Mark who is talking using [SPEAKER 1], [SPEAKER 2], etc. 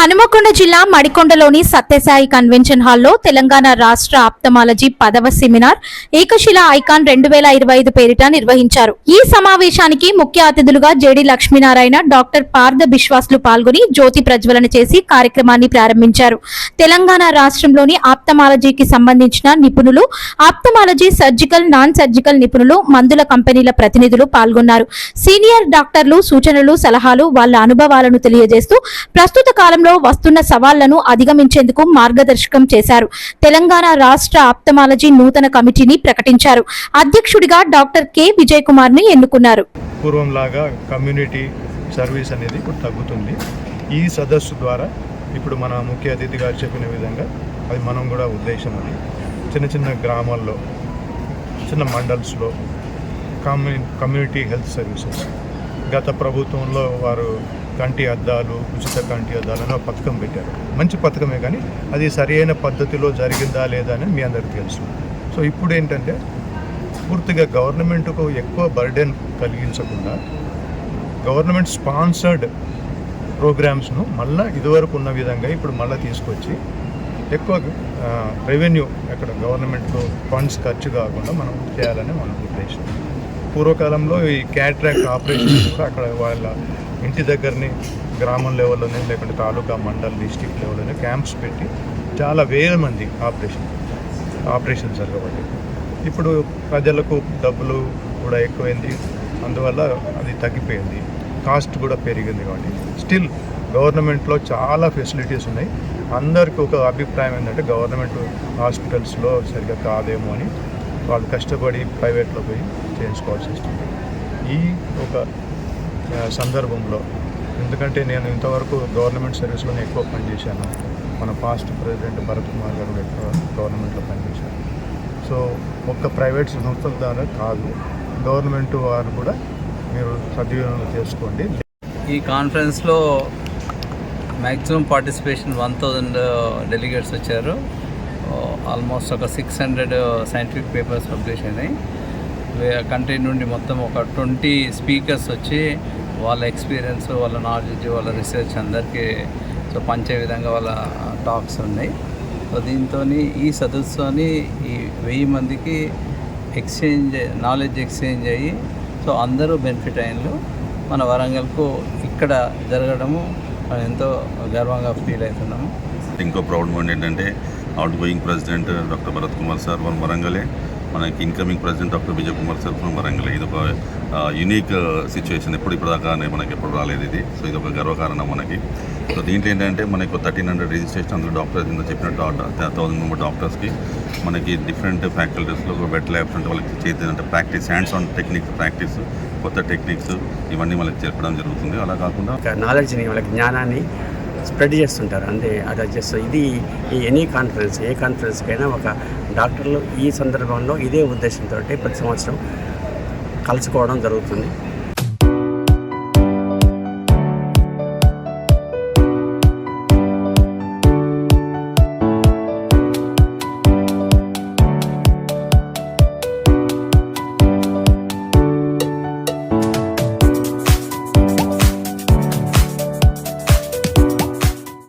[SPEAKER 1] హనుమకొండ జిల్లా మడికొండలోని సత్యసాయి కన్వెన్షన్ హాల్లో తెలంగాణ రాష్ట్ర ఆప్తమాలజీ పదవ సెమినార్ ఏకశిల ఐకాన్ రెండు వేల ఇరవై ఐదు పేరిట నిర్వహించారు. ఈ సమావేశానికి ముఖ్య అతిథులుగా J D Lakshminarayana doctor Partha బిశ్వాస్లు పాల్గొని జ్యోతి ప్రజ్వలన చేసి కార్యక్రమాన్ని ప్రారంభించారు. తెలంగాణ రాష్ట్రంలోని ఆప్తమాలజీకి సంబంధించిన నిపుణులు ఆప్తమాలజీ సర్జికల్ నాన్ సర్జికల్ నిపుణులు మందుల కంపెనీల ప్రతినిధులు పాల్గొన్నారు. సీనియర్ డాక్టర్లు సూచనలు సలహాలు వాళ్ళ అనుభవాలను తెలియజేస్తూ ప్రస్తుత కాలంలో వస్తున్న సవాళ్ళను అధిగమించేందుకు మార్గదర్శకం చేశారు. తెలంగాణ రాష్ట్ర ఆప్తమాలజీ నూతన కమిటీని ప్రకటించారు. అధ్యక్షుడిగా డాక్టర్ కె. విజయ్ కుమార్ని ఎన్నుకున్నారు.
[SPEAKER 2] పూర్వంలాగా కమ్యూనిటీ సర్వీస్ అనేది ఇప్పుడు తగ్గుతుంది. ఈ సదస్సు ద్వారా ఇప్పుడు మన ముఖ్య అతిథి గారు చెప్పిన విధంగా అది మనం కూడా ఉద్దేశం అది చిన్న చిన్న గ్రామాల్లో చిన్న మండల్స్లో కమ్యూ కమ్యూనిటీ హెల్త్ సర్వీసెస్. గత ప్రభుత్వంలో వారు కంటి అద్దాలు ఉచిత కంటి అద్దాలు అని పథకం పెట్టారు. మంచి పథకమే కానీ అది సరైన పద్ధతిలో జరిగిందా లేదా అని మీ అందరికీ తెలుసు. సో ఇప్పుడు ఏంటంటే పూర్తిగా గవర్నమెంట్కు ఎక్కువ బర్డెన్ కలిగించకుండా గవర్నమెంట్ స్పాన్సర్డ్ ప్రోగ్రామ్స్ను మళ్ళీ ఇదివరకు ఉన్న విధంగా ఇప్పుడు మళ్ళీ తీసుకొచ్చి ఎక్కువ రెవెన్యూ అక్కడ గవర్నమెంట్లో ఫండ్స్ ఖర్చు కాకుండా మనం చేయాలని మన ఉద్దేశం. పూర్వకాలంలో ఈ క్యాట్రాక్ట్ ఆపరేషన్ అక్కడ వాళ్ళ ఇంటి దగ్గరని గ్రామం లెవెల్లోనే లేకుంటే తాలూకా మండల్ డిస్టిక్ లెవెల్లోనే క్యాంప్స్ పెట్టి చాలా వేల మంది ఆపరేషన్ ఆపరేషన్ జరగబట్టి ఇప్పుడు ప్రజలకు డబ్బులు కూడా ఎక్కువైంది అందువల్ల అది తగ్గిపోయింది కాస్ట్ కూడా పెరిగింది కాబట్టి. స్టిల్ గవర్నమెంట్లో చాలా ఫెసిలిటీస్ ఉన్నాయి. అందరికీ ఒక అభిప్రాయం ఏంటంటే గవర్నమెంట్ హాస్పిటల్స్లో సరిగ్గా కాదేమో అని వాళ్ళు కష్టపడి ప్రైవేట్లో పోయి చేయించుకోవాల్సి వస్తుంది. ఈ ఒక సందర్భంలో. ఎందుకంటే నేను ఇంతవరకు గవర్నమెంట్ సర్వీస్లోనే ఎక్కువ పనిచేశాను. మన పాస్ట్ ప్రెసిడెంట్ భరత్ కుమార్ గారు ఎక్కువ గవర్నమెంట్లో పనిచేశారు. సో ఒక్క ప్రైవేట్ సంస్థల ద్వారా కాదు గవర్నమెంట్ వారు కూడా మీరు సద్వినియోగం చేసుకోండి.
[SPEAKER 3] ఈ కాన్ఫరెన్స్లో maximum participation one thousand delegates వచ్చారు. ఆల్మోస్ట్ ఒక six hundred scientific papers publish అయినాయి. కంట్రీ నుండి మొత్తం ఒక ట్వంటీ స్పీకర్స్ వచ్చి వాళ్ళ ఎక్స్పీరియన్స్ వాళ్ళ నాలెడ్జ్ వాళ్ళ రీసెర్చ్ అందరికీ సో పంచే విధంగా వాళ్ళ టాక్స్ ఉన్నాయి. సో దీంతో ఈ సదస్సుని ఈ వెయ్యి మందికి ఎక్స్చేంజ్ నాలెడ్జ్ ఎక్స్చేంజ్ అయ్యి సో అందరూ బెనిఫిట్ అయినలు. మన వరంగల్కు ఇక్కడ జరగడము మనం ఎంతో గర్వంగా ఫీల్ అవుతున్నాము.
[SPEAKER 4] ఇంకో ప్రౌడ్ మూమెంట్ ఏంటంటే out going president doctor Bharat Kumar sir మన వరంగలే. మనకి incoming president doctor Vijay Kumar తరఫున వరంగల్. వరంగలే ఇది ఒక యూనిక్ సిచ్యువేషన్ ఎప్పుడు ఇప్పుడు దాకా మనకి ఎప్పుడు రాలేదు ఇది. సో ఇది ఒక గర్వకారణం మనకి. సో దీంట్లో ఏంటంటే మనకు థర్టీన్ హండ్రెడ్ రిజిస్ట్రేషన్ అందులో డాక్టర్స్ ఇంత చెప్పినట్టు థౌసండ్ మెంబర్ డాక్టర్స్కి మనకి డిఫరెంట్ ఫ్యాకల్టీస్లో వెట్ ల్యాబ్స్ అంటే వాళ్ళకి చేతి అంటే practice hands on techniques practice కొత్త టెక్నిక్స్ ఇవన్నీ వాళ్ళకి చెప్పడం జరుగుతుంది. అలా కాకుండా
[SPEAKER 5] నాలెడ్జ్ని వాళ్ళకి జ్ఞానాన్ని స్ప్రెడ్ చేస్తుంటారు. అంటే అది జస్ట్ ఇది ఈ ఎనీ కాన్ఫరెన్స్ ఏ కాన్ఫరెన్స్కైనా ఒక డాక్టర్లు ఈ సందర్భంలో ఇదే ఉద్దేశంతో ప్రతి సంవత్సరం కలుసుకోవడం జరుగుతుంది.